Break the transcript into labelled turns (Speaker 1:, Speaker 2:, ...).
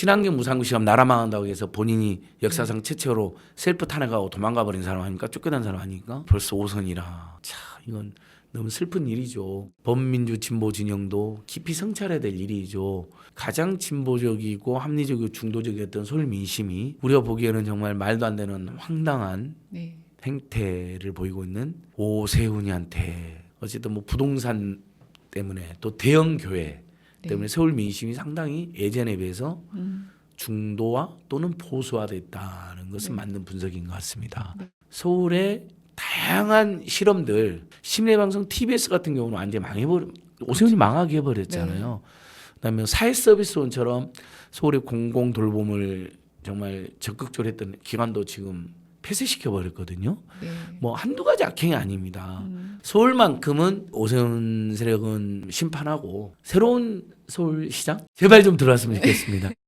Speaker 1: 친환경 무상구 시험 나라 망한다고 해서 본인이 역사상 최초로 셀프 탄핵하고 도망가 버린 사람 아닙니까? 쫓겨난 사람 아닙니까? 벌써 5선이라. 참 이건 너무 슬픈 일이죠. 범민주 진보 진영도 깊이 성찰해야 될 일이죠. 가장 진보적이고 합리적이고 중도적이었던 서울 민심이 우리가 보기에는 정말 말도 안 되는 황당한
Speaker 2: 네.
Speaker 1: 행태를 보이고 있는 오세훈이한테 어쨌든 뭐 부동산 때문에 또 대형 교회 때문에 서울 민심이 상당히 예전에 비해서
Speaker 2: 음.
Speaker 1: 중도화 또는 보수화됐다는 것은
Speaker 2: 네.
Speaker 1: 맞는 분석인 것 같습니다.
Speaker 2: 네.
Speaker 1: 서울의 다양한 실험들 심리방송 TBS 같은 경우는 완전히 망해버려 오세훈이 망하게 해버렸잖아요. 그다음에 사회 서비스원처럼 서울의 공공 돌봄을 정말 적극적으로 했던 기관도 지금 폐쇄시켜 버렸거든요.
Speaker 2: 네.
Speaker 1: 뭐 한두 가지 악행이 아닙니다.
Speaker 2: 음.
Speaker 1: 서울만큼은 오세훈 세력은 심판하고 새로운 서울시장 제발 좀 들어왔으면 좋겠습니다.